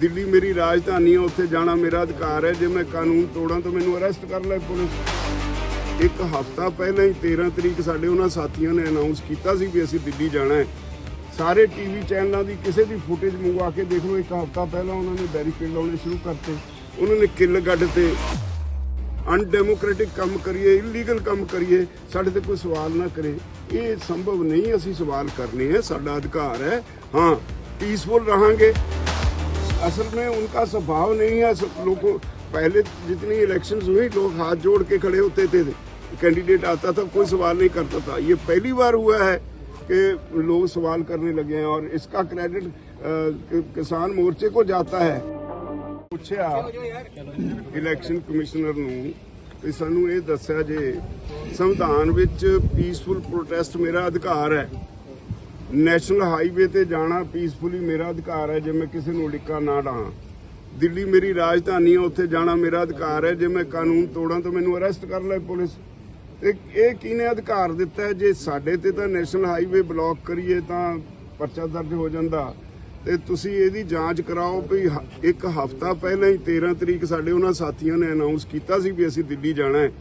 ਦਿੱਲੀ ਮੇਰੀ ਰਾਜਧਾਨੀ ਹੈ ਉੱਥੇ ਜਾਣਾ ਮੇਰਾ ਅਧਿਕਾਰ ਹੈ। ਜੇ ਮੈਂ ਕਾਨੂੰਨ ਤੋੜਾਂ ਤਾਂ ਮੈਨੂੰ ਅਰੈਸਟ ਕਰ ਲੈ ਪੁਲਿਸ। ਇੱਕ ਹਫ਼ਤਾ ਪਹਿਲਾਂ ਹੀ 13 ਤਰੀਕ ਸਾਡੇ ਉਹਨਾਂ ਸਾਥੀਆਂ ਨੇ ਅਨਾਉਂਸ ਕੀਤਾ ਸੀ ਵੀ ਅਸੀਂ ਦਿੱਲੀ ਜਾਣਾ ਹੈ। ਸਾਰੇ ਟੀਵੀ ਚੈਨਲਾਂ ਦੀ ਕਿਸੇ ਵੀ ਫੁਟੇਜ ਮੰਗਵਾ ਕੇ ਦੇਖ ਲਓ, ਇੱਕ ਹਫ਼ਤਾ ਪਹਿਲਾਂ ਉਹਨਾਂ ਨੇ ਬੈਰੀਕੇਡ ਲਾਉਣੇ ਸ਼ੁਰੂ ਕਰਤੇ। ਉਹਨਾਂ ਨੇ ਕਿੱਲ ਗੱਡ ਤੇ ਅਨਡੈਮੋਕ੍ਰੈਟਿਕ ਕੰਮ ਕਰੀਏ ਇਲੀਗਲ ਕੰਮ ਕਰੀਏ, ਸਾਡੇ ਤੇ ਕੋਈ ਸਵਾਲ ਨਾ ਕਰੇ। ਇਹ ਸੰਭਵ ਨਹੀਂ ਅਸੀਂ ਸਵਾਲ ਕਰਨੇ ਹੈ, ਸਾਡਾ ਅਧਿਕਾਰ ਹੈ। ਹਾਂ ਪੀਸਫੁਲ ਰਹਾਂਗੇ। असल में उनका स्वभाव नहीं है सब लोगों पहले जितनी इलेक्शंस हुई लोग हाथ जोड़ के खड़े होते थे कैंडिडेट आता था कोई सवाल नहीं करता था ये पहली बार हुआ है कि लोग सवाल करने लगे हैं और इसका क्रेडिट अ, कि- किसान मोर्चे को जाता है ਪੁੱਛਿਆ ਇਲੈਕਸ਼ਨ ਕਮਿਸ਼ਨਰ ਨੂੰ ਵੀ ਸਾਨੂੰ ਇਹ ਦੱਸਿਆ ਜੇ ਸੰਵਿਧਾਨ ਵਿੱਚ ਪੀਸਫੁਲ ਪ੍ਰੋਟੈਸਟ ਮੇਰਾ ਅਧਿਕਾਰ ਹੈ ਨੈਸ਼ਨਲ ਹਾਈਵੇ ਤੇ ਜਾਣਾ ਪੀਸਫੁਲੀ ਮੇਰਾ ਅਧਿਕਾਰ ਹੈ ਜੇ ਮੈਂ ਕਿਸੇ ਨੂੰ ਡਿੱਕਾ ਨਾ ਡਾਹਾਂ। ਦਿੱਲੀ ਮੇਰੀ ਰਾਜਧਾਨੀ ਹੈ, ਉੱਥੇ ਜਾਣਾ ਮੇਰਾ ਅਧਿਕਾਰ ਹੈ। ਜੇ ਮੈਂ ਕਾਨੂੰਨ ਤੋੜਾਂ ਤਾਂ ਮੈਨੂੰ ਅਰੈਸਟ ਕਰ ਲੈ ਪੁਲਿਸ। ਤੇ ਇਹ ਕਿਹਨੇ ਅਧਿਕਾਰ ਦਿੱਤਾ ਜੇ ਸਾਡੇ ਤੇ ਤਾਂ ਨੈਸ਼ਨਲ ਹਾਈਵੇ ਬਲੌਕ ਕਰੀਏ ਤਾਂ ਪਰਚਾ ਦਰਜ ਹੋ ਜਾਂਦਾ। ਤੇ ਤੁਸੀਂ ਇਹਦੀ ਜਾਂਚ ਕਰਾਓ ਵੀ ਹ- ਇੱਕ ਹਫ਼ਤਾ ਪਹਿਲਾਂ ਹੀ 13 ਤਰੀਕ ਸਾਡੇ ਉਹਨਾਂ ਸਾਥੀਆਂ ਨੇ ਅਨਾਉਂਸ ਕੀਤਾ ਸੀ ਵੀ ਅਸੀਂ ਦਿੱਲੀ ਜਾਣਾ ਹੈ।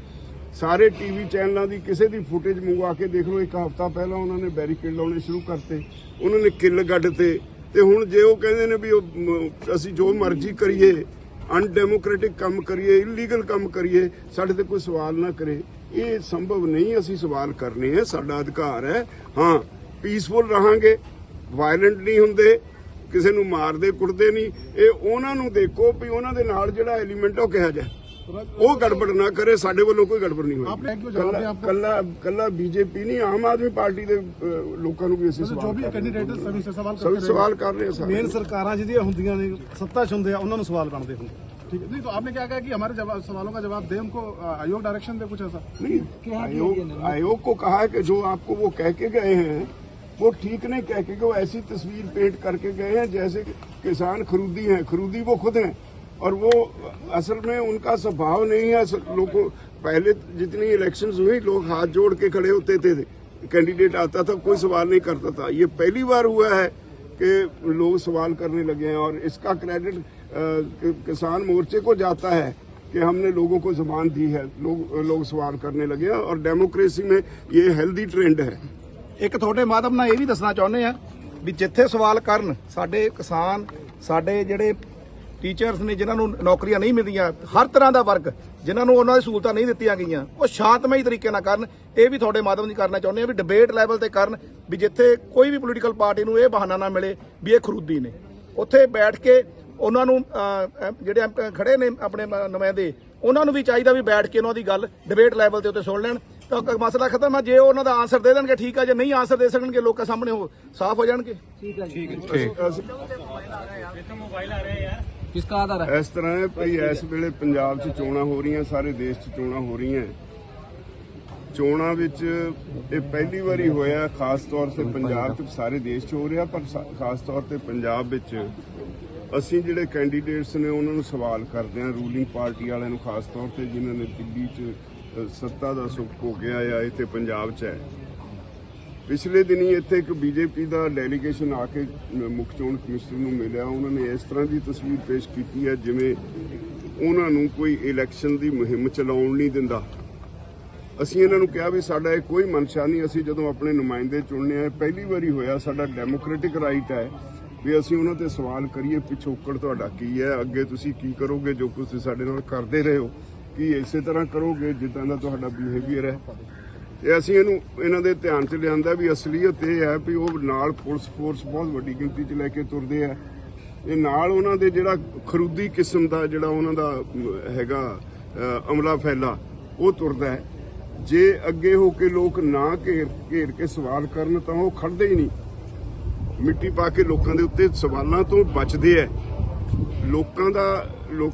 ਸਾਰੇ ਟੀਵੀ ਚੈਨਲਾਂ ਦੀ ਕਿਸੇ ਦੀ ਫੁਟੇਜ ਮੰਗਵਾ ਕੇ ਦੇਖ ਲਓ, ਇੱਕ ਹਫ਼ਤਾ ਪਹਿਲਾਂ ਉਹਨਾਂ ਨੇ ਬੈਰੀਕੇਡ ਲਾਉਣੇ ਸ਼ੁਰੂ ਕਰਤੇ, ਉਹਨਾਂ ਨੇ ਕਿੱਲ ਗੱਡ ਤੇ ਤੇ ਹੁਣ ਜੇ ਉਹ ਕਹਿੰਦੇ ਨੇ ਵੀ ਉਹ ਅਸੀਂ ਜੋ ਮਰਜ਼ੀ ਕਰੀਏ ਅਨਡੈਮੋਕ੍ਰੈਟਿਕ ਕੰਮ ਕਰੀਏ ਇਲੀਗਲ ਕੰਮ ਕਰੀਏ, ਸਾਡੇ ਤੇ ਕੋਈ ਸਵਾਲ ਨਾ ਕਰੇ। ਇਹ ਸੰਭਵ ਨਹੀਂ ਅਸੀਂ ਸਵਾਲ ਕਰਨੇ ਹੈ ਸਾਡਾ ਅਧਿਕਾਰ ਹੈ। ਹਾਂ ਪੀਸਫੁਲ ਰਹਾਂਗੇ ਵਾਇਲੈਂਟ ਨਹੀਂ ਹੁੰਦੇ, ਕਿਸੇ ਨੂੰ ਮਾਰਦੇ ਕੁੱਟਦੇ ਨਹੀਂ। ਇਹ ਉਹਨਾਂ ਨੂੰ ਦੇਖੋ ਵੀ ਉਹਨਾਂ ਦੇ ਨਾਲ ਜਿਹੜਾ ਐਲੀਮੈਂਟ ਉਹ ਕਿਹਾ ਜਾਏ ਉਹ ਗੜਬੜ ਨਾ ਕਰੇ ਸਾਡੇ ਵੱਲੋਂ ਕੋਈ ਗੜਬੜ ਨਹੀਂ आपने ਹੋਈ क्यों जवाब दिया आपको ਕੱਲਾ ਕੱਲਾ ਬੀਜੇਪੀ ਨਹੀਂ ਆਮ ਆਦਮੀ ਪਾਰਟੀ ਦੇ ਅਹ, ਲੋਕਾਂ ਨੂੰ ਵੀ ਅਸੀਂ जो ਸਵਾਲ भी ਕਰ ਰਹੇ कैंडिडेट है सभी से सवाल ਹਾਂ। ਸਭੀ करते ਸਵਾਲ ਕਰ ਰਹੇ ਹਾਂ ਮੇਨ ਸਾਰੇ ਸਰਕਾਰਾਂ ਜਿਹਦੀਆਂ ਹੁੰਦੀਆਂ ਨੇ ਸੱਤਾ 'ਚ ਹੁੰਦੇ ਆ ਉਹਨਾਂ ਨੂੰ ਸਵਾਲ ਬਣਦੇ ਹੁੰਦੇ ठीक है नहीं तो आपने क्या कहा कि हमारे जवाब सवालों का जवाब दे उनको अ, आयोग डायरेक्शन दे कुछ ऐसा नहीं आयोग आयोग को कहा है कि जो आपको वो कह के गए हैं वो ठीक नहीं कह के गए वो ऐसी तस्वीर पेंट करके गए हैं जैसे कि किसान खरूदी हैं खरूदी वो खुद हैं और वो असल में उनका स्वभाव नहीं है असल- लोगों पहले जितनी इलेक्शंस हुई लोग हाथ जोड़ के खड़े होते थे कैंडिडेट आता था कोई सवाल नहीं करता था ये पहली बार हुआ है कि लोग सवाल करने लगे हैं और इसका क्रेडिट अ, कि- किसान मोर्चे को जाता है कि हमने लोगों को जबान दी है लोग लोग सवाल करने लगे हैं और डेमोक्रेसी में ये हेल्दी ट्रेंड है ਇੱਕ ਤੁਹਾਡੇ ਮਾਧਵ ਨਾਲ ਇਹ ਵੀ ਦੱਸਣਾ ਚਾਹੁੰਦੇ ਆ ਵੀ ਜਿੱਥੇ ਸਵਾਲ ਕਰਨ ਸਾਡੇ ਕਿਸਾਨ ਸਾਡੇ ਜਿਹੜੇ ਟੀਚਰਸ ਨੇ ਜਿਨ੍ਹਾਂ ਨੂੰ ਨੌਕਰੀਆਂ ਨਹੀਂ ਮਿਲਦੀਆਂ ਹਰ ਤਰ੍ਹਾਂ ਦਾ ਵਰਗ ਜਿਨ੍ਹਾਂ ਨੂੰ ਉਹਨਾਂ ਦੀ ਸਹੂਲਤਾਂ ਨਹੀਂ ਦਿੱਤੀਆਂ ਗਈਆਂ ਉਹ ਸ਼ਾਂਤਮਈ ਤਰੀਕੇ ਨਾਲ ਕਰਨ। ਇਹ ਵੀ ਤੁਹਾਡੇ ਮਾਧਵ ਜੀ ਕਰਨਾ ਚਾਹੁੰਦੇ ਆ ਵੀ ਡਿਬੇਟ ਲੈਵਲ ਤੇ ਕਰਨ ਵੀ ਜਿੱਥੇ ਕੋਈ ਵੀ ਪੋਲੀਟੀਕਲ ਪਾਰਟੀ ਨੂੰ ਇਹ ਬਹਾਨਾ ਨਾ ਮਿਲੇ ਵੀ ਇਹ ਖਰੂਦੀ ਨੇ। ਉੱਥੇ ਬੈਠ ਕੇ ਉਹਨਾਂ ਨੂੰ ਜਿਹੜੇ ਐਮ- ਖੜੇ ਨੇ ਆਪਣੇ ਨੁਮਾਇੰਦੇ ਉਹਨਾਂ ਨੂੰ ਵੀ ਚਾਹੀਦਾ ਵੀ ਬੈਠ ਕੇ ਉਹਨਾਂ ਦੀ ਗੱਲ ਡਿਬੇਟ ਲੈਵਲ ਤੇ ਉੱਤੇ ਸੁਣ ਲੈਣ। ਤਾਂ ਮਸਲਾ ਖਤਮ ਆ ਜੇ ਉਹ ਉਹਨਾਂ ਦਾ ਆਨਸਰ ਦੇ ਦੇਣਗੇ ਠੀਕ ਆ ਜੇ ਨਹੀਂ ਆਨਸਰ ਦੇ ਸਕਣਗੇ ਲੋਕਾਂ ਸਾਹਮਣੇ ਉਹ ਸਾਫ਼ ਹੋ ਜਾਣਗੇ। किसका आधार है ਇਸ ਤਰ੍ਹਾਂ ਹੈ ਭਈ ਇਸ ਵੇਲੇ ਪੰਜਾਬ 'ਚ ਚੋਣਾਂ ਹੋ ਰਹੀਆਂ ਸਾਰੇ ਦੇਸ਼ 'ਚ ਚੋਣਾਂ ਹੋ ਰਹੀਆਂ ਚੋਣਾਂ ਵਿੱਚ ਇਹ ਪਹਿਲੀ ਵਾਰੀ ਹੋਇਆ ਖਾਸ ਤੌਰ ਤੇ ਪੰਜਾਬ 'ਚ ਸਾਰੇ ਦੇਸ਼ 'ਚ ਹੋ ਰਿਹਾ ਪਰ ਸਾ- ਖਾਸ ਤੌਰ ਤੇ ਪੰਜਾਬ ਵਿੱਚ ਅਸੀਂ ਜਿਹੜੇ ਕੈਂਡੀਡੇਟਸ ਨੇ ਉਹਨਾਂ ਨੂੰ ਸਵਾਲ ਕਰਦੇ ਹਾਂ ਰੂਲਿੰਗ ਪਾਰਟੀ ਵਾਲਿਆਂ ਨੂੰ ਖਾਸ ਤੌਰ ਤੇ ਜਿਨ੍ਹਾਂ ਨੇ ਦਿੱਲੀ 'ਚ ਅ, ਸੱਤਾ ਦਾ ਸੁੱਖ ਹੋ ਗਿਆ ਆ ਇੱਥੇ ਪੰਜਾਬ 'ਚ ਹੈ ਪਿਛਲੇ ਦਿਨੀ ਇੱਥੇ ਇੱਕ ਬੀਜੇਪੀ ਦਾ ਡੈਲੀਗੇਸ਼ਨ ਆ ਕੇ ਮੁੱਖ ਚੋਣ ਕਮਿਸ਼ਨਰ ਨੂੰ ਮਿਲਿਆ। ਉਹਨਾਂ ਨੇ ਇਸ ਤਰ੍ਹਾਂ ਦੀ ਤਸਵੀਰ ਪੇਸ਼ ਕੀਤੀ ਹੈ, ਜਿਵੇਂ ਉਹਨਾਂ ਨੂੰ ਕੋਈ ਇਲੈਕਸ਼ਨ ਦੀ ਮੁਹਿੰਮ ਚਲਾਉਣ ਨਹੀਂ ਦਿੰਦਾ। ਅਸੀਂ ਇਹਨਾਂ ਨੂੰ ਕਿਹਾ ਵੀ ਸਾਡਾ ਇਹ ਕੋਈ ਮਨਸ਼ਾ ਨਹੀਂ, ਅਸੀਂ ਜਦੋਂ ਆਪਣੇ ਨੁਮਾਇੰਦੇ ਚੁਣਨੇ ਆ ਪਹਿਲੀ ਵਾਰੀ ਹੋਇਆ, ਸਾਡਾ ਡੈਮੋਕ੍ਰੈਟਿਕ ਰਾਈਟ ਹੈ ਵੀ ਅਸੀਂ ਉਹਨਾਂ ਤੇ ਸਵਾਲ ਕਰੀਏ, ਪਿਛੋਕੜ ਤੁਹਾਡਾ ਕੀ ਹੈ, ਅੱਗੇ ਤੁਸੀਂ ਕੀ ਕਰੋਗੇ ਜੋ ਕੁਝ ਸਾਡੇ ਨਾਲ ਕਰਦੇ ਰਹੇ ਹੋ, ਕੀ ਇਸੇ ਤਰ੍ਹਾਂ ਕਰੋਗੇ ਜਿੱਦਾਂ ਦਾ ਤੁਹਾਡਾ ਬਿਹੇਵੀਅਰ ਹੈ। ਤੇ ਅਸੀਂ ਇਹਨੂੰ, ਇਹਨਾਂ ਦੇ ਧਿਆਨ 'ਚ ਲਿਆਂਦਾ ਵੀ ਅਸਲੀਅਤ ਇਹ ਹੈ ਵੀ ਉਹ ਨਾਲ ਪੁਲਿਸ ਫੋਰਸ ਬਹੁਤ ਵੱਡੀ ਗਿਣਤੀ 'ਚ ਲੈ ਕੇ ਤੁਰਦੇ ਆ। ਇਹ ਨਾਲ ਉਹਨਾਂ ਦੇ ਜਿਹੜਾ ਖਰੂਦੀ ਕਿਸਮ ਦਾ ਜਿਹੜਾ ਉਹਨਾਂ ਦਾ ਹੈਗਾ ਅਮਲਾ ਫੈਲਾ, ਉਹ ਤੁਰਦਾ ਹੈ। ਜੇ ਅੱਗੇ ਹੋ ਕੇ ਲੋਕ ਨਾ ਘੇਰ ਘੇਰ ਕੇ ਸਵਾਲ ਕਰਨ ਤਾਂ ਉਹ ਖੜਦੇ ਹੀ ਨਹੀਂ। ਮਿੱਟੀ ਪਾ ਕੇ ਲੋਕਾਂ ਦੇ ਉੱਤੇ ਸਵਾਲਾਂ ਤੋਂ ਬਚਦੇ ਐ ਲੋਕਾਂ ਦਾ ਲੋਕ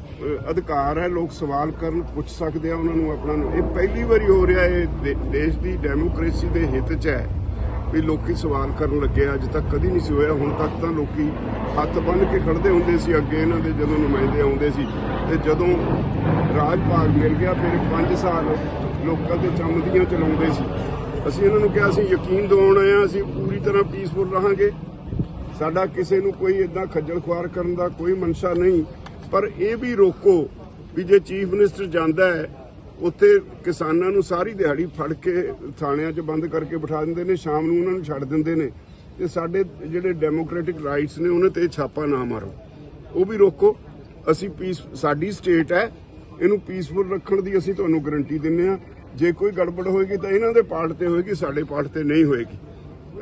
ਅਧਿਕਾਰ ਹੈ, ਲੋਕ ਸਵਾਲ ਕਰਨ, ਪੁੱਛ ਸਕਦੇ ਆ ਉਹਨਾਂ ਨੂੰ ਆਪਣਾ ਨੂੰ। ਇਹ ਪਹਿਲੀ ਵਾਰੀ ਹੋ ਰਿਹਾ ਇਹ ਦੇ- ਦੇਸ਼ ਦੀ ਡੈਮੋਕ੍ਰੇਸੀ ਦੇ ਹਿੱਤ 'ਚ ਹੈ ਵੀ ਲੋਕੀ ਸਵਾਲ ਕਰਨ ਲੱਗੇ ਅੱਜ ਤੱਕ ਕਦੀ ਨਹੀਂ ਸੀ ਹੋਇਆ। ਹੁਣ ਤੱਕ ਤਾਂ ਲੋਕੀ ਹੱਥ ਬੰਨ੍ਹ ਕੇ ਖੜਦੇ ਹੁੰਦੇ ਸੀ, ਅੱਗੇ ਇਹਨਾਂ ਦੇ ਜਦੋਂ ਨੁਮਾਇੰਦੇ ਆਉਂਦੇ ਸੀ। ਤੇ ਜਦੋਂ ਰਾਜ ਭਾਗ ਮਿਲ ਗਿਆ, ਫਿਰ 5 ਸਾਲ ਲੋਕਾਂ ਤੇ ਚਮਦੀਆਂ ਚਲਾਉਂਦੇ ਸੀ। ਅਸੀਂ ਇਹਨਾਂ ਨੂੰ ਕਿਹਾ, ਅਸੀਂ ਯਕੀਨ ਦਿਵਾਉਣ ਆਏ ਆ, ਅਸੀਂ ਪੂਰੀ ਤਰ੍ਹਾਂ ਪੀਸਫੁਲ ਰਹਾਂਗੇ। ਸਾਡਾ ਕਿਸੇ ਨੂੰ ਕੋਈ ਇਦਾਂ ਖੱਜਲ ਖੁਆਰ ਕਰਨ ਦਾ ਕੋਈ ਮਨਸ਼ਾ ਨਹੀਂ। ਪਰ ਇਹ ਵੀ ਰੋਕੋ ਵੀ ਜੇ ਚੀਫ ਮਿਨਿਸਟਰ ਜਾਂਦਾ ਹੈ, ਉੱਥੇ ਕਿਸਾਨਾਂ ਨੂੰ ਸਾਰੀ ਦਿਹਾੜੀ ਫੜ ਕੇ ਥਾਣਿਆਂ 'ਚ ਬੰਦ ਕਰਕੇ ਬਿਠਾ ਦਿੰਦੇ ਨੇ, ਸ਼ਾਮ ਨੂੰ ਉਹਨਾਂ ਨੂੰ ਛੱਡ ਦਿੰਦੇ ਨੇ। ਤੇ ਸਾਡੇ ਜਿਹੜੇ ਡੈਮੋਕ੍ਰੈਟਿਕ ਰਾਈਟਸ ਨੇ, ਉਹਨਾਂ ਤੇ ਛਾਪਾ ਨਾ ਮਾਰੋ। ਉਹ ਵੀ ਰੋਕੋ। ਅਸੀਂ ਪੀਸ, ਸਾਡੀ ਸਟੇਟ ਹੈ, ਇਹਨੂੰ ਪੀਸਫੁਲ ਰੱਖਣ ਦੀ ਅਸੀਂ ਤੁਹਾਨੂੰ ਗਾਰੰਟੀ ਦਿੰਨੇ ਆ ਜੇ ਕੋਈ ਗੜਬੜ ਹੋਏਗੀ ਤਾਂ ਇਹਨਾਂ ਦੇ ਪਾਰਟ ਤੇ ਹੋਏਗੀ, ਸਾਡੇ ਪਾਰਟ ਤੇ ਨਹੀਂ ਹੋਏਗੀ।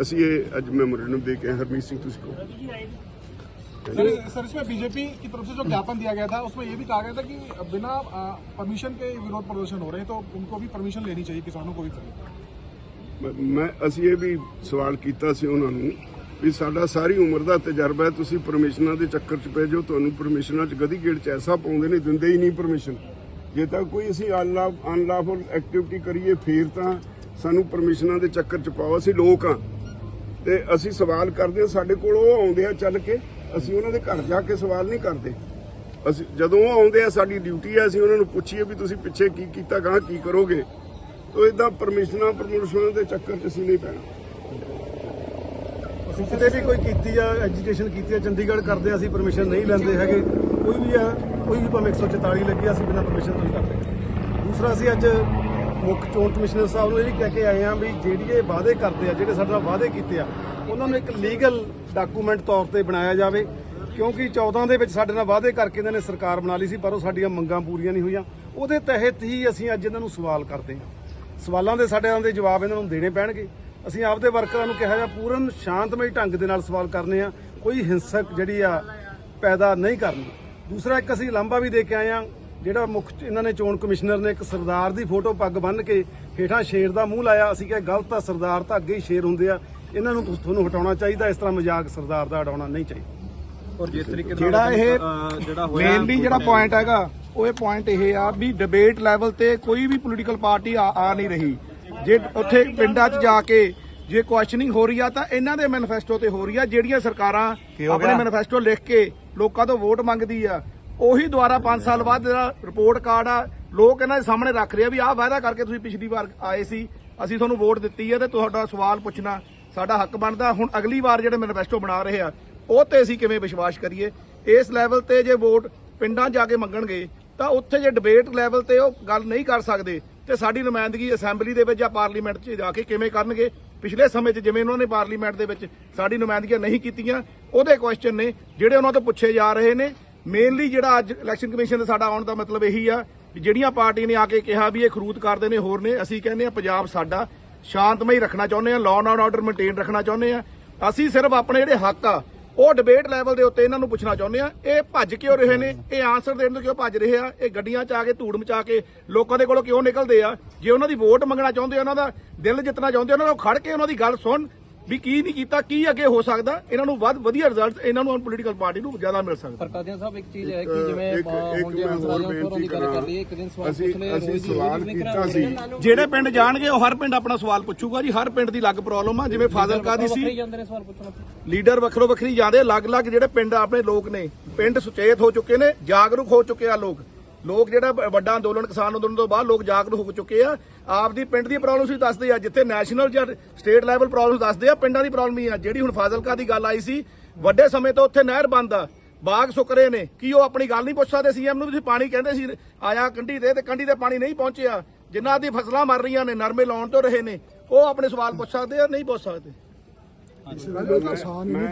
ਅਸੀਂ ਇਹ ਅੱਜ ਮੈਮੋਰੈਂਡਮ ਦੇ ਕੇ ਹਰਮੀਤ ਸਿੰਘ, ਤੁਸੀਂ ਕਹੋ। सर सर इसमें बीजेपी की तरफ से जो ज्ञापन दिया गया था उसमें ये भी कहा गया था कि बिना परमिशन के विरोध प्रदर्शन हो रहे हैं तो उनको भी परमिशन लेनी चाहिए किसानों को भी चाहिए ਮੈਂ- ਮੈਂ ਅਸੀਂ ਇਹ ਵੀ ਸਵਾਲ ਕੀਤਾ ਸੀ ਉਹਨਾਂ ਨੂੰ ਵੀ ਸਾਡਾ ਸਾਰੀ ਉਮਰ ਦਾ ਤਜਰਬਾ ਹੈ ਤੁਸੀਂ ਪਰਮਿਸ਼ਨਾਂ ਦੇ ਚੱਕਰ 'ਚ ਪੈ ਜਾਓ ਤੁਹਾਨੂੰ ਪਰਮਿਸ਼ਨਾਂ 'ਚ ਗਦੀ ਗੇੜ 'ਚ ਐਸਾ ਪਾਉਂਦੇ ਨੇ ਦਿੰਦੇ ਹੀ ਨਹੀਂ ਪਰਮਿਸ਼ਨ ਜੇ ਤਾਂ ਕੋਈ ਅਸੀਂ ਅਨਲਾਫੁਲ ਐਕਟੀਵਿਟੀ ਕਰੀਏ ਫੇਰ ਤਾਂ ਸਾਨੂੰ ਪਰਮਿਸ਼ਨਾਂ ਦੇ ਚੱਕਰ 'ਚ ਪਾਓ ਅਸੀਂ ਲੋਕ ਆ ਤੇ ਅਸੀਂ ਸਵਾਲ ਕਰਦੇ ਹਾਂ ਸਾਡੇ ਕੋਲ ਉਹ ਆਉਂਦੇ ਆ ਚੱਲ ਕੇ ਅਸੀਂ ਉਹਨਾਂ ਦੇ ਘਰ ਜਾ ਕੇ ਸਵਾਲ ਨਹੀਂ ਕਰਦੇ। ਅਸੀਂ ਜਦੋਂ ਉਹ ਆਉਂਦੇ ਆ ਸਾਡੀ ਡਿਊਟੀ ਆ ਅਸੀਂ ਉਹਨਾਂ ਨੂੰ ਪੁੱਛੀਏ ਵੀ ਤੁਸੀਂ ਪਿੱਛੇ ਕੀ ਕੀਤਾ ਗਾਂ ਕੀ ਕਰੋਗੇ। ਤੋ ਇਦਾਂ ਪਰਮਿਸ਼ਨਾਂ ਪਰਮਿਸ਼ਨਾਂ ਦੇ ਚੱਕਰ 'ਚ ਅਸੀਂ ਨਹੀਂ ਪੈਣਾ। ਅਸੀਂ ਕਿਤੇ ਵੀ ਕੋਈ ਕੀਤੀ ਆ ਐਜੂਕੇਸ਼ਨ ਕੀਤੀ ਆ ਚੰਡੀਗੜ੍ਹ ਕਰਦੇ ਆ ਅਸੀਂ ਪਰਮਿਸ਼ਨ ਨਹੀਂ ਲੈਂਦੇ ਹੈਗੇ। ਕੋਈ ਵੀ ਆ ਕੋਈ ਵੀ ਭਾਵੇਂ 144 ਲੱਗੀ ਆ, ਅਸੀਂ ਬਿਨਾਂ ਪਰਮਿਸ਼ਨ ਤੋਂ ਹੀ ਕਰਦੇ। ਦੂਸਰਾ ਅਸੀਂ ਅੱਜ ਮੁੱਖ ਚੋਣ ਕਮਿਸ਼ਨਰ ਸਾਹਿਬ ਨੂੰ ਇਹ ਵੀ ਕਹਿ ਕੇ ਆਏ ਆ ਵੀ ਜਿਹੜੇ ਇਹ ਵਾਅਦੇ ਕਰਦੇ ਆ ਜਿਹੜੇ ਸਾਡੇ ਨਾਲ ਵਾਅਦੇ ਕੀਤੇ ਆ ਉਹਨਾਂ ਨੂੰ ਇੱਕ ਲੀਗਲ ਡਾਕੂਮੈਂਟ ਤੌਰ ਤੇ ਬਣਾਇਆ ਜਾਵੇ, ਕਿਉਂਕਿ 14 ਦੇ ਵਿੱਚ ਸਾਡੇ ਨਾਲ ਵਾਅਦੇ ਕਰਕੇ ਇਹਨਾਂ ਨੇ ਸਰਕਾਰ ਬਣਾ ਲਈ ਸੀ, ਪਰ ਉਹ ਸਾਡੀਆਂ ਮੰਗਾਂ ਪੂਰੀਆਂ ਨਹੀਂ ਹੋਈਆਂ। ਉਹਦੇ ਤਹਿਤ ਹੀ ਅਸੀਂ ਅੱਜ ਇਹਨਾਂ ਨੂੰ ਸਵਾਲ ਕਰਦੇ ਹਾਂ। ਸਵਾਲਾਂ ਦੇ ਸਾਡੇ ਦੇ ਜਵਾਬ ਇਹਨਾਂ ਨੂੰ ਦੇਣੇ ਪੈਣਗੇ। ਅਸੀਂ ਆਪਦੇ ਵਰਕਰਾਂ ਨੂੰ ਕਿਹਾ ਜਾ ਪੂਰਨ ਸ਼ਾਂਤਮਈ ਢੰਗ ਦੇ ਨਾਲ ਸਵਾਲ ਕਰਨੇ ਆ, ਕੋਈ ਹਿੰਸਕ ਜਿਹੜੀ ਆ ਪੈਦਾ ਨਹੀਂ ਕਰਨੀ। ਦੂਸਰਾ, ਇੱਕ ਅਸੀਂ ਲਾਂਭਾ ਵੀ ਦੇ ਕੇ ਆਏ ਆ ਜਿਹੜਾ ਮੁੱਖ ਇਹਨਾਂ ਨੇ ਚੋਣ ਕਮਿਸ਼ਨਰ ਨੇ ਇੱਕ ਸਰਦਾਰ ਦੀ ਫੋਟੋ ਪੱਗ ਬੰਨ੍ਹ ਕੇ ਹੇਠਾਂ ਸ਼ੇਰ ਦਾ ਮੂੰਹ ਲਾਇਆ। ਅਸੀਂ ਕਿਹਾ, ਗਲਤ ਆ, ਸਰਦਾਰ ਤਾਂ ਅੱਗੇ ਹੀ ਸ਼ੇਰ ਹੁੰਦੇ ਆ। ਇਹਨਾਂ ਨੂੰ ਤੁ- ਤੁਹਾਨੂੰ ਹਟਾਉਣਾ ਚਾਹੀਦਾ ਇਸ ਤਰ੍ਹਾਂ ਮਜ਼ਾਕ ਸਰਦਾਰ ਦਾ ਉਡਾਉਣਾ ਨਹੀਂ ਚਾਹੀਦਾ। ਔਰ ਜਿਸ ਤਰੀਕੇ ਨਾਲ ਜਿਹੜਾ ਇਹ ਅਹ, ਜਿਹੜਾ ਹੋਇਆ ਮੇਨਲੀ ਜਿਹੜਾ ਪੁਆਇੰਟ ਹੈਗਾ ਉਹ ਇਹ ਪੁਆਇੰਟ ਇਹ ਆ ਵੀ ਡਿਬੇਟ ਲੈਵਲ ਤੇ ਕੋਈ ਵੀ ਪੋਲੀਟੀਕਲ ਪਾਰਟੀ ਆ ਆ ਨਹੀਂ ਰਹੀ। ਜੇ ਉੱਥੇ ਪਿੰਡਾਂ 'ਚ ਜਾ ਕੇ ਜੇ ਕੁਐਸਚਨਿੰਗ ਹੋ ਰਹੀ ਆ ਤਾਂ ਇਹਨਾਂ ਦੇ ਮੈਨੀਫੈਸਟੋ ਤੇ ਹੋ ਰਹੀ ਆ ਜਿਹੜੀਆਂ ਸਰਕਾਰਾਂ ਆਪਣੇ ਮੈਨੀਫੈਸਟੋ ਲਿਖ ਕੇ ਲੋਕਾਂ ਤੋਂ ਵੋਟ ਮੰਗਦੀ ਆ ਉਹੀ ਦੁਆਰਾ 5 ਸਾਲ ਬਾਅਦ ਜਿਹੜਾ ਰਿਪੋਰਟ ਕਾਰਡ ਆ ਲੋਕ ਇਹਨਾਂ ਦੇ ਸਾਹਮਣੇ ਰੱਖ ਰਹੇ ਆ ਵੀ ਆਹ ਵਾਅਦਾ ਕਰਕੇ ਤੁਸੀਂ ਪਿਛਲੀ ਵਾਰ ਆਏ ਸੀ ਅਸੀਂ ਤੁਹਾਨੂੰ ਵੋਟ ਦਿੱਤੀ ਹੈ ਤੇ ਤੁਹਾਡਾ ਸਵਾਲ ਪੁੱਛਣਾ। ਸਾਡਾ ਹੱਕ ਬਣਦਾ, ਹੁਣ ਅਗਲੀ ਵਾਰ ਜਿਹੜੇ ਮੈਨੀਫੈਸਟੋ ਬਣਾ ਰਹੇ ਆ, ਉਹ ਤੇ ਅਸੀਂ ਕਿਵੇਂ ਵਿਸ਼ਵਾਸ ਕਰੀਏ? ਇਸ ਲੈਵਲ ਤੇ ਜੇ ਵੋਟ ਪਿੰਡਾਂ ਜਾ ਕੇ ਮੰਗਣਗੇ, ਤਾਂ ਉੱਥੇ ਜੇ ਡਿਬੇਟ ਲੈਵਲ ਤੇ ਉਹ ਗੱਲ ਨਹੀਂ ਕਰ ਸਕਦੇ, ਤੇ ਸਾਡੀ ਨੁਮਾਇੰਦਗੀ ਅਸੈਂਬਲੀ ਦੇ ਵਿੱਚ ਜਾਂ ਪਾਰਲੀਮੈਂਟ 'ਚ ਜਾ ਕੇ ਕਿਵੇਂ ਕਰਨਗੇ? ਪਿਛਲੇ ਸਮੇਂ 'ਚ ਜਿਵੇਂ ਉਹਨਾਂ ਨੇ ਪਾਰਲੀਮੈਂਟ ਦੇ ਵਿੱਚ ਸਾਡੀ ਨੁਮਾਇੰਦਗੀਆਂ ਨਹੀਂ ਕੀਤੀਆਂ, ਉਹਦੇ ਕੁਐਸਚਨ ਨੇ ਜਿਹੜੇ ਉਹਨਾਂ ਤੋਂ ਪੁੱਛੇ ਜਾ ਰਹੇ ਨੇ ਮੇਨਲੀ ਜਿਹੜਾ ਅੱਜ ਇਲੈਕਸ਼ਨ ਕਮਿਸ਼ਨ ਦਾ ਸਾਡਾ ਆਉਣ ਦਾ ਮਤਲਬ ਇਹੀ ਆ ਜਿਹੜੀਆਂ ਪਾਰਟੀ ਨੇ ਆ ਕੇ ਕਿਹਾ ਵੀ ਇਹ ਖਰੂਦ ਕਰਦੇ ਨੇ, ਹੋਰ ਨੇ, ਅਸੀਂ ਕਹਿੰਦੇ ਆ ਪੰਜਾਬ ਸਾਡਾ ਸ਼ਾਂਤਮਈ ਰੱਖਣਾ ਚਾਹੁੰਦੇ ਆ ਲਾਅ ਐਂਡ ਆਰਡਰ ਮੇਨਟੇਨ ਰੱਖਣਾ ਚਾਹੁੰਦੇ ਆ। ਅਸੀਂ ਸਿਰਫ ਆਪਣੇ ਜਿਹੜੇ ਹੱਕ ਆ, ਉਹ ਡਿਬੇਟ ਲੈਵਲ ਦੇ ਉੱਤੇ ਇਹਨਾਂ ਨੂੰ ਪੁੱਛਣਾ ਚਾਹੁੰਦੇ ਆ, ਇਹ ਭੱਜ ਕਿਉਂ ਰਹੇ ਨੇ? ਇਹ ਆਨਸਰ ਦੇਣ ਤੋਂ ਕਿਉਂ ਭੱਜ ਰਹੇ ਆ? ਇਹ ਗੱਡੀਆਂ 'ਚ ਆ ਕੇ, ਧੂੜ ਮਚਾ ਕੇ ਲੋਕਾਂ ਦੇ ਕੋਲੋਂ ਕਿਉਂ ਨਿਕਲਦੇ ਆ? ਜੇ ਉਹਨਾਂ ਦੀ ਵੋਟ ਮੰਗਣਾ ਚਾਹੁੰਦੇ ਆ ਉਹਨਾਂ ਦਾ, ਦਿਲ ਜਿੱਤਣਾ ਚਾਹੁੰਦੇ ਆ ਉਹਨਾਂ ਨੂੰ ਖੜ ਕੇ ਉਹਨਾਂ ਦੀ ਗੱਲ ਸੁਣ ਵੀ ਕੀ ਨਹੀਂ ਕੀਤਾ ਕੀ ਅੱਗੇ ਹੋ ਸਕਦਾ? ਇਹਨਾਂ ਨੂੰ ਵੱਧ ਵਧੀਆ ਰਿਜ਼ਲਟ ਇਹਨਾਂ ਨੂੰ ਪੋਲੀਟੀਕਲ ਪਾਰਟੀ ਨੂੰ ਜ਼ਿਆਦਾ ਮਿਲ ਸਕਦਾ। ਪਰ ਕਾਦੀਆਂ ਸਾਹਿਬ ਇੱਕ ਚੀਜ਼ ਹੈ ਇੱਕ ਕਿ ਜਿਵੇਂ ਇੱਕ- ਅਹ, ਇੱਕ ਹੁਣ ਜੇ ਮੈਂ ਹੋਰ ਅੰਸਰਾਂ ਬੇਨਤੀ ਦੀ ਗੱਲ ਕਰਾਂ। ਕਰ ਲਈਏ ਇੱਕ ਦਿਨ ਸਵਾਲ ਅਸੀਂ ਪੁੱਛ ਲਏ ਅਸੀਂ ਰੋਜ਼ ਦੀ ਸਵਾਲ ਰੋਜ਼ ਨਹੀਂ ਕੀਤਾ ਕਰਾਂਗੇ। ਸੀ। ਜਿਹੜੇ ਪਿੰਡ ਜਾਣਗੇ ਉਹ ਹਰ ਪਿੰਡ ਆਪਣਾ ਸਵਾਲ ਪੁੱਛੂਗਾ ਜੀ ਹਰ ਪਿੰਡ ਦੀ ਅਲੱਗ ਪ੍ਰੋਬਲਮ ਆ ਜਿਵੇਂ ਫਾਜ਼ਿਲਕਾ ਦੀ ਸੀ। ਲੀਡਰ ਵੱਖਰੋ ਵੱਖਰੀ ਜਾਂਦੇ ਅਲੱਗ-ਅਲੱਗ ਜਿਹੜੇ ਪਿੰਡ ਆਪਣੇ ਲੋਕ ਨੇ ਪਿੰਡ ਸੁਚੇਤ ਹੋ ਚੁੱਕੇ ਨੇ ਜਾਗਰੂਕ ਹੋ ਚੁੱਕੇ ਆ ਲੋਕ। ਲੋਕ ਜਿਹੜਾ ਵੱਡਾ ਅੰਦੋਲਨ ਕਿਸਾਨ ਅੰਦੋਲਨ ਤੋਂ ਬਾਅਦ ਲੋਕ ਜਾਗਰੂਕ ਹੋ ਚੁੱਕੇ ਆ। ਆਪ ਦੀ ਪਿੰਡ ਦੀ ਪ੍ਰੋਬਲਮ ਵੀ ਦੱਸਦੇ ਆ, ਜਿੱਥੇ ਨੈਸ਼ਨਲ ਜਾਂ ਸਟੇਟ ਲੈਵਲ ਪ੍ਰੋਬਲਮ ਦੱਸਦੇ ਆ, ਪਿੰਡਾਂ ਦੀ ਪ੍ਰੋਬਲਮ ਹੀ ਆ। ਜਿਹੜੀ ਹੁਣ ਫਾਜ਼ਿਲਕਾ ਦੀ ਗੱਲ ਆਈ ਸੀ, ਵੱਡੇ ਸਮੇਂ ਤੋਂ ਉੱਥੇ ਨਹਿਰ ਬੰਦ ਆ, ਬਾਗ ਸੁੱਕ ਰਹੇ ਨੇ। ਕੀ ਉਹ ਆਪਣੀ ਗੱਲ ਨਹੀਂ ਪੁੱਛ ਸਕਦੇ? ਸੀਐਮ ਨੂੰ ਤੁਸੀਂ ਪਾਣੀ ਕਹਿੰਦੇ ਸੀ, ਆਇਆ ਕੰਢੀ ਤੇ ਤੇ ਕੰਢੀ ਤੇ ਪਾਣੀ ਨਹੀਂ ਪਹੁੰਚਿਆ। ਜਿਨ੍ਹਾਂ ਦੀ ਫਸਲਾਂ ਮਰ ਰਹੀਆਂ ਨੇ, ਨਰਮੇ ਲਾਉਣ ਤੋਂ ਰਹੇ ਨੇ। ਉਹ ਆਪਣੇ ਸਵਾਲ ਪੁੱਛ ਸਕਦੇ ਆ, ਨਹੀਂ ਪੁੱਛ ਸਕਦੇ? ਮੈਂ- ਮੈਂ-